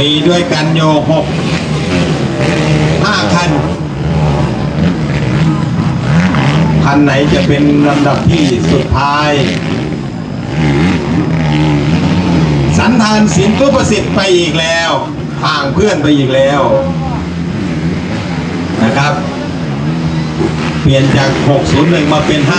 มีด้วยกันโยหกห้าคัน คันไหนจะเป็นลำดับที่สุดท้าย สันทานสินทุประสิทธิ์ไปอีกแล้วห่างเพื่อนไปอีกแล้วนะครับ เปลี่ยนจาก 601 มาเป็น 54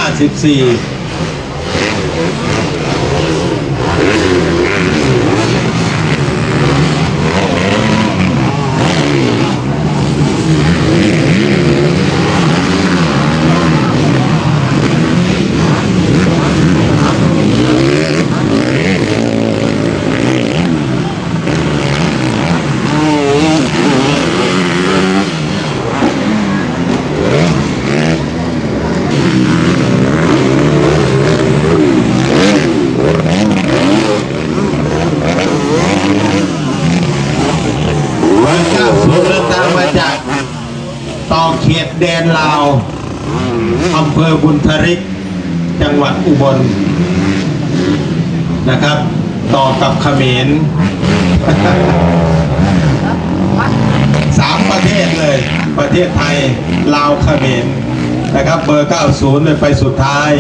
วันเก้าศูนย์เดินทางมาจาก ต่อเขตแดนลาวอำเภอบุญทริก จังหวัดอุบลนะครับ ต่อกับเขมรสามประเทศเลย ประเทศไทย ลาวเขมรนะครับ เบอร์ 90เลยไปสุดท้าย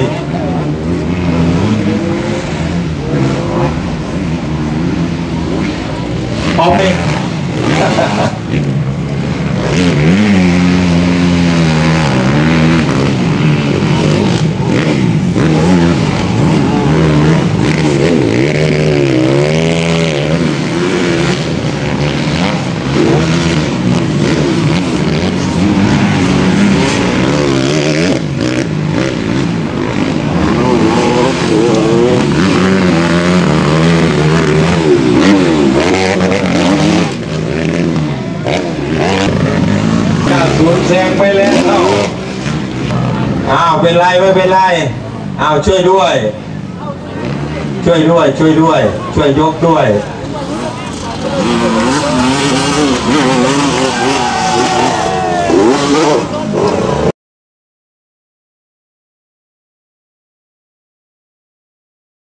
พร้อมไหม แซงไปแล้วอ้าวเป็นไรไม่เป็นไรอ้าวช่วยด้วย ช่วยด้วยช่วยด้วย ช่วยยกด้วย